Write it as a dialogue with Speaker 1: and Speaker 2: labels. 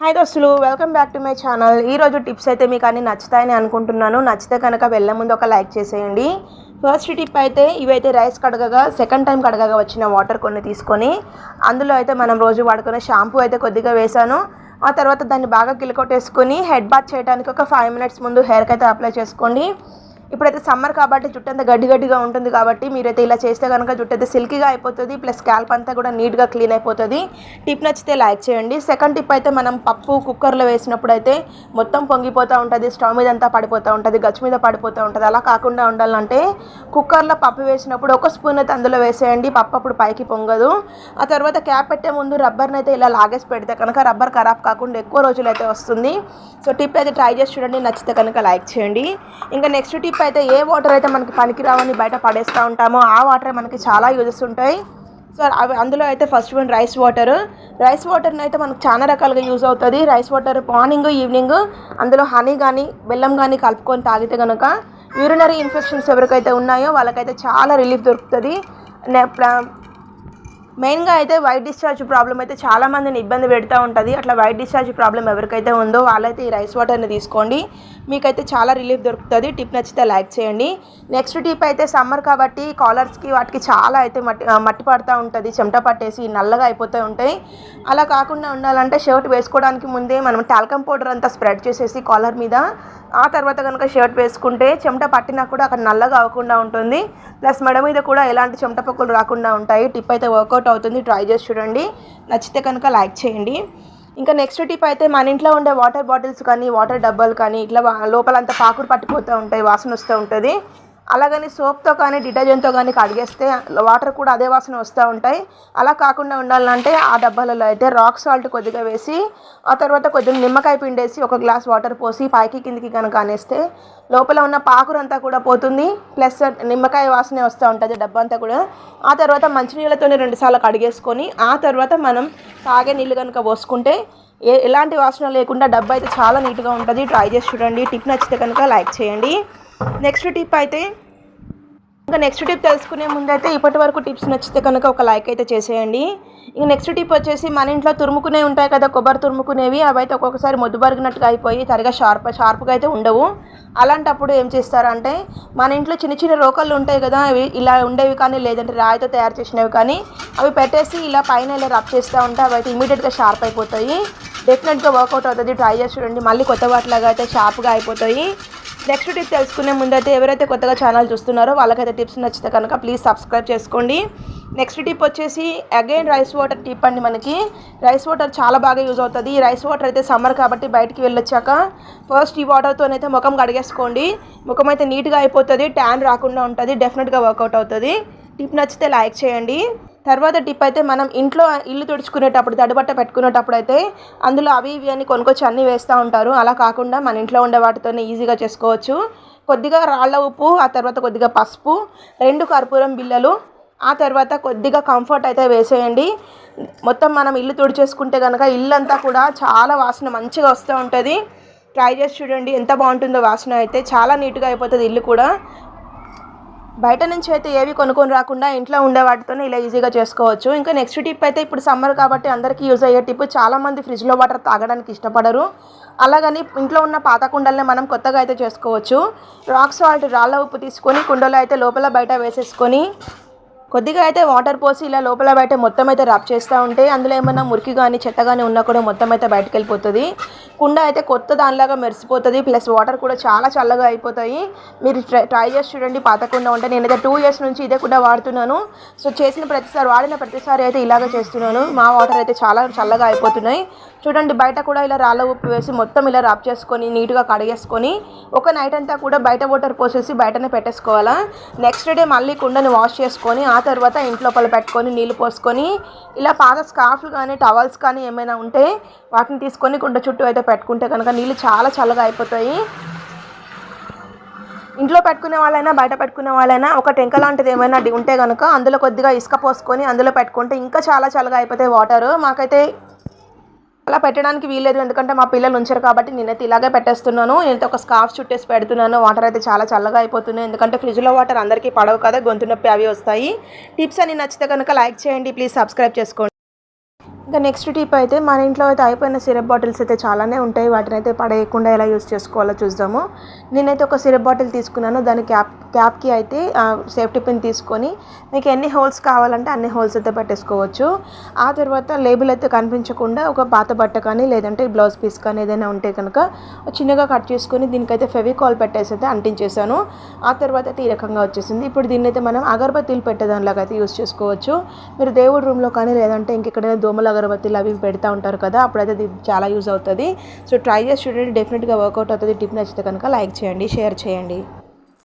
Speaker 1: Hi దోస్తులు welcome back to my channel ఈరోజు tips అయితే మీకు అన్ని నచ్చుతాయని అనుకుంటున్నాను. నచ్చితే కనుక వెళ్ళే ముందు ఒక లైక్ చేసేయండి. ఫస్ట్ టిప్ అయితే ఇవైతే రైస్ కడగగా సెకండ్ టైం కడగగా వచ్చిన వాటర్ కొన్ని తీసుకొని అందులో అయితే మనం రోజు వాడుకునే షాంపూ అయితే కొద్దిగా వేసాను. ఆ తర్వాత దాన్ని బాగా కిలకొట్టేసుకొని హెడ్ బాత్ చేయడానికి ఒక ఫైవ్ మినిట్స్ ముందు హెయిర్కి అయితే అప్లై చేసుకోండి. ఇప్పుడైతే సమ్మర్ కాబట్టి జుట్టు అంతా గడ్డి గడ్డిగా ఉంటుంది కాబట్టి మీరైతే ఇలా చేస్తే కనుక జుట్టు అయితే సిల్కీగా అయిపోతుంది ప్లస్ స్కాల్ప్ అంతా కూడా నీట్గా క్లీన్ అయిపోతుంది. టిప్ నచ్చితే లైక్ చేయండి. సెకండ్ టిప్ అయితే మనం పప్పు కుక్కర్లో వేసినప్పుడు అయితే మొత్తం పొంగిపోతూ ఉంటుంది స్టవ్ మీద అంతా పడిపోతూ ఉంటుంది గచ్చు మీద పడిపోతూ ఉంటుంది. అలా కాకుండా ఉండాలంటే కుక్కర్లో పప్పు వేసినప్పుడు ఒక స్పూన్ అయితే అందులో వేసేయండి. పప్పు అప్పుడు పైకి పొంగదు. ఆ తర్వాత క్యాప్ పెట్టే ముందు రబ్బర్ని అయితే ఇలా లాగేసి పెడితే కనుక రబ్బర్ ఖరాబ్ కాకుండా ఎక్కువ రోజులు అయితే వస్తుంది. సో టిప్ అయితే ట్రై చేసి చూడండి. నచ్చితే కనుక లైక్ చేయండి. ఇంకా నెక్స్ట్ టిప్ అయితే ఏ వాటర్ అయితే మనకి పనికిరావని బయట పడేస్తూ ఉంటామో ఆ వాటర్ మనకి చాలా యూజెస్ ఉంటాయి. సో అవి అందులో అయితే first one rice water rice వాటర్ని అయితే మనకు చాలా రకాలుగా యూజ్ అవుతుంది. రైస్ వాటర్ మార్నింగ్ ఈవినింగ్ అందులో హనీ కానీ బెల్లం కానీ కలుపుకొని తాగితే కనుక యూరినరీ ఇన్ఫెక్షన్స్ ఎవరికైతే ఉన్నాయో వాళ్ళకైతే చాలా రిలీఫ్ దొరుకుతుంది. మెయిన్గా అయితే వైట్ డిశ్చార్జ్ ప్రాబ్లం అయితే చాలా మందిని ఇబ్బంది పెడతా ఉంటుంది. అట్లా వైట్ డిశ్చార్జ్ ప్రాబ్లం ఎవరికైతే ఉందో వాళ్ళైతే ఈ రైస్ వాటర్ని తీసుకోండి. మీకైతే చాలా రిలీఫ్ దొరుకుతుంది. టిప్ నచ్చితే లైక్ చేయండి. నెక్స్ట్ టిప్ అయితే సమ్మర్ కాబట్టి కాలర్స్కి వాటికి చాలా అయితే మట్టి మట్టి పడుతూ ఉంటుంది. చెమట పట్టేసి నల్లగా అయిపోతూ ఉంటాయి. అలా కాకుండా ఉండాలంటే షర్ట్ వేసుకోవడానికి ముందే మనం టాల్కమ్ పౌడర్ అంతా స్ప్రెడ్ చేసేసి కాలర్ మీద ఆ తర్వాత కనుక షర్ట్ వేసుకుంటే చెమట పట్టినా కూడా అక్కడ నల్లగా అవ్వకుండా ఉంటుంది. ప్లస్ మెడ మీద కూడా ఎలాంటి చెమట పక్కలు రాకుండా ఉంటాయి. టిప్ అయితే వర్కౌట్ అవుతుంది. ట్రై చేసి చూడండి. నచ్చితే కనుక లైక్ చేయండి. ఇంకా నెక్స్ట్ టిప్ అయితే మన ఇంట్లో ఉండే వాటర్ బాటిల్స్ కానీ వాటర్ డబ్బాలు కానీ ఇట్లా లోపల లోపలంతా పాకురు పట్టిపోతూ ఉంటాయి వాసన వస్తూ ఉంటుంది. అలాగని సోప్తో కానీ డిటర్జెంట్తో కానీ కడిగేస్తే వాటర్ కూడా అదే వాసన వస్తూ ఉంటాయి. అలా కాకుండా ఉండాలంటే ఆ డబ్బాలలో అయితే రాక్ సాల్ట్ కొద్దిగా వేసి ఆ తర్వాత కొద్దిగా నిమ్మకాయ పిండేసి ఒక గ్లాస్ వాటర్ పోసి పైకి కిందికి కనుక అనేస్తే లోపల ఉన్న పాకురంతా కూడా పోతుంది. ప్లస్ నిమ్మకాయ వాసనే వస్తూ ఉంటుంది డబ్బా అంతా కూడా. ఆ తర్వాత మంచినీళ్ళతోనే రెండుసార్లు కడిగేసుకొని ఆ తర్వాత మనం తాగే నీళ్ళు కనుక పోసుకుంటే ఏ ఎలాంటి వాసన లేకుండా డబ్బా అయితే చాలా నీట్గా ఉంటుంది. ట్రై చేసి చూడండి. టిప్ నచ్చితే కనుక లైక్ చేయండి. నెక్స్ట్ టిప్ అయితే ఇంకా నెక్స్ట్ టిప్ తెలుసుకునే ముందైతే ఇప్పటి వరకు టిప్స్ నచ్చితే కనుక ఒక లైక్ అయితే చేసేయండి. ఇంక నెక్స్ట్ టిప్ వచ్చేసి మన ఇంట్లో తురుముకునే ఉంటాయి కదా కొబ్బరి తురుముకునేవి అవి అయితే ఒక్కొక్కసారి మొద్దుబరిగినట్టుగా అయిపోయి సరిగా షార్ప్ షార్ప్గా అయితే ఉండవు. అలాంటప్పుడు ఏం చేస్తారంటే మన ఇంట్లో చిన్న చిన్న రోకళ్ళు ఉంటాయి కదా అవి ఇలా ఉండేవి కానీ లేదంటే రాయితో తయారు చేసినవి కానీ అవి పెట్టేసి ఇలా పైన ఇలా రబ్ చేస్తూ ఉంటే అవి అయితే ఇమీడియట్గా షార్ప్ అయిపోతాయి. డెఫినెట్గా వర్కౌట్ అవుతుంది ట్రై చేసి చూడండి. మళ్ళీ కొత్త వాటిలాగా అయితే షార్ప్గా అయిపోతాయి. నెక్స్ట్ టిప్ తెలుసుకునే ముందైతే ఎవరైతే కొత్తగా ఛానల్ చూస్తున్నారో వాళ్ళకైతే టిప్స్ నచ్చితే కనుక ప్లీజ్ సబ్స్క్రైబ్ చేసుకోండి. నెక్స్ట్ టిప్ వచ్చేసి అగైన్ రైస్ వాటర్ టిప్ అండి మనకి. రైస్ వాటర్ చాలా బాగా యూజ్ అవుతుంది. ఈ రైస్ వాటర్ అయితే సమ్మర్ కాబట్టి బయటికి వెళ్ళొచ్చాక ఫస్ట్ ఈ వాటర్తోనైతే ముఖం కడిగేసుకోండి. ముఖం అయితే నీట్గా అయిపోతుంది. ట్యాన్ రాకుండా ఉంటుంది. డెఫినెట్గా వర్కౌట్ అవుతుంది. టిప్ నచ్చితే లైక్ చేయండి. తర్వాత టిప్ అయితే మనం ఇంట్లో ఇల్లు తుడుచుకునేటప్పుడు తడిబట్ట పెట్టుకునేటప్పుడు అయితే అందులో అవి ఇవి అని కొనుక్కొచ్చి అన్నీ వేస్తూ ఉంటారు. అలా కాకుండా మన ఇంట్లో ఉండే వాటితోనే ఈజీగా చేసుకోవచ్చు. కొద్దిగా రాళ్ళ ఉప్పు ఆ తర్వాత కొద్దిగా పసుపు రెండు కర్పూరం బిళ్ళలు ఆ తర్వాత కొద్దిగా కంఫర్ట్ అయితే వేసేయండి. మొత్తం మనం ఇల్లు తుడిచేసుకుంటే కనుక ఇల్లంతా కూడా చాలా వాసన మంచిగా వస్తూ ఉంటుంది. ట్రై చేసి చూడండి ఎంత బాగుంటుందో వాసన అయితే. చాలా నీట్గా అయిపోతుంది ఇల్లు కూడా. బయట నుంచి అయితే ఏవి కొనుక్కొని రాకుండా ఇంట్లో ఉండే వాటితోనే ఇలా ఈజీగా చేసుకోవచ్చు. ఇంకా నెక్స్ట్ టిప్ అయితే ఇప్పుడు సమ్మర్ కాబట్టి అందరికీ యూజ్ అయ్యే టిప్ చాలామంది ఫ్రిడ్జ్లో వాటర్ తాగడానికి ఇష్టపడరు. అలాగని ఇంట్లో ఉన్న పాత కుండల్ని మనం కొత్తగా అయితే చేసుకోవచ్చు. రాక్ సాల్ట్ రాళ్ళ ఉప్పు తీసుకొని కుండలో అయితే లోపల బయట వేసేసుకొని కొద్దిగా అయితే వాటర్ పోసి ఇలా లోపల బయట మొత్తం అయితే రబ్ చేస్తూ ఉంటే అందులో ఏమైనా మురికి కానీ చెత్త కానీ ఉన్నా కూడా మొత్తం అయితే బయటకు వెళ్ళిపోతుంది. కుండ అయితే కొత్త దానిలాగా మెరిసిపోతుంది ప్లస్ వాటర్ కూడా చాలా చల్లగా అయిపోతాయి. మీరు ట్రై ట్రై చేసి చూడండి పాత కుండ ఉంటే. నేనైతే టూ ఇయర్స్ నుంచి ఇదే కుండ వాడుతున్నాను. సో చేసిన ప్రతిసారి వాడిన ప్రతిసారి అయితే ఇలాగే చేస్తున్నాను. మా వాటర్ అయితే చాలా చల్లగా అయిపోతున్నాయి. చూడండి బయట కూడా ఇలా రాళ్ళ ఉప్పు వేసి మొత్తం ఇలా రాప్ చేసుకొని నీట్గా కడిగేసుకొని ఒక నైట్ అంతా కూడా బయట వాటర్ పోసేసి బయటనే పెట్టేసుకోవాలా. నెక్స్ట్ డే మళ్ళీ కుండని వాష్ చేసుకొని ఆ తర్వాత ఇంట్లోపల పెట్టుకొని నీళ్ళు పోసుకొని ఇలా పాత స్కార్ఫ్లు కానీ టవల్స్ కానీ ఏమైనా ఉంటే వాటిని తీసుకొని కుండ చుట్టూ అయితే పెట్టుకుంటే కనుక నీళ్ళు చాలా చల్లగా అయిపోతాయి. ఇంట్లో పెట్టుకునే వాళ్ళైనా బయట పెట్టుకునే వాళ్ళైనా ఒక టెంక లాంటిది ఏమైనా ఉంటే కనుక అందులో కొద్దిగా ఇసుక పోసుకొని అందులో పెట్టుకుంటే ఇంకా చాలా చల్లగా అయిపోతాయి వాటర్. మాకైతే అలా పెట్టడానికి వీల్లేదు. ఎందుకంటే మా పిల్లలు ఉంచారు కాబట్టి నేనైతే ఇలాగే పెట్టేస్తున్నాను. నేనైతే ఒక స్కార్ఫ్ చుట్టేసి పెడుతున్నాను. వాటర్ అయితే చాలా చల్లగా అయిపోతున్నాయి. ఎందుకంటే ఫ్రిడ్జ్లో వాటర్ అందరికీ పడవు కదా గొంతు నొప్పి అవి వస్తాయి. టిప్స్ అని నచ్చితే కనుక లైక్ చేయండి. ప్లీజ్ సబ్స్క్రైబ్ చేసుకోండి. ఇంకా నెక్స్ట్ టిప్ అయితే మన ఇంట్లో అయితే అయిపోయిన సిరప్ బాటిల్స్ అయితే చాలానే ఉంటాయి. వాటిని అయితే పడేయకుండా ఎలా యూస్ చేసుకోవాలో చూద్దాము. నేనైతే ఒక సిరప్ బాటిల్ తీసుకున్నాను. దాని క్యాప్ క్యాప్కి అయితే సేఫ్టీ పిన్ తీసుకొని మీకు ఎన్ని హోల్స్ కావాలంటే అన్ని హోల్స్ అయితే పెట్టేసుకోవచ్చు. ఆ తర్వాత లేబుల్ అయితే కనిపించకుండా ఒక పాత బట్ట కానీ లేదంటే బ్లౌజ్ పీస్ కానీ ఏదైనా ఉంటే కనుక చిన్నగా కట్ చేసుకొని దీనికైతే ఫెవికాల్ పెట్టేసి అయితే అంటించేసాను. ఆ తర్వాత అయితే ఈ రకంగా వచ్చేసింది. ఇప్పుడు దీన్ని అయితే మనం అగరబత్తీలు పెట్టేదానిలాగా అయితే యూస్ చేసుకోవచ్చు. మీరు దేవుడి రూమ్లో కానీ లేదంటే ఇంకెక్కడైనా దోమల అగరబత్తీలు అవి పెడతా ఉంటారు కదా అప్పుడైతే ఇది చాలా యూజ్ అవుతుంది. సో ట్రై చేసి చూడండి డెఫినెట్గా వర్కౌట్ అవుతుంది. టిప్ నచ్చితే కనుక లైక్ చేయండి షేర్ చేయండి.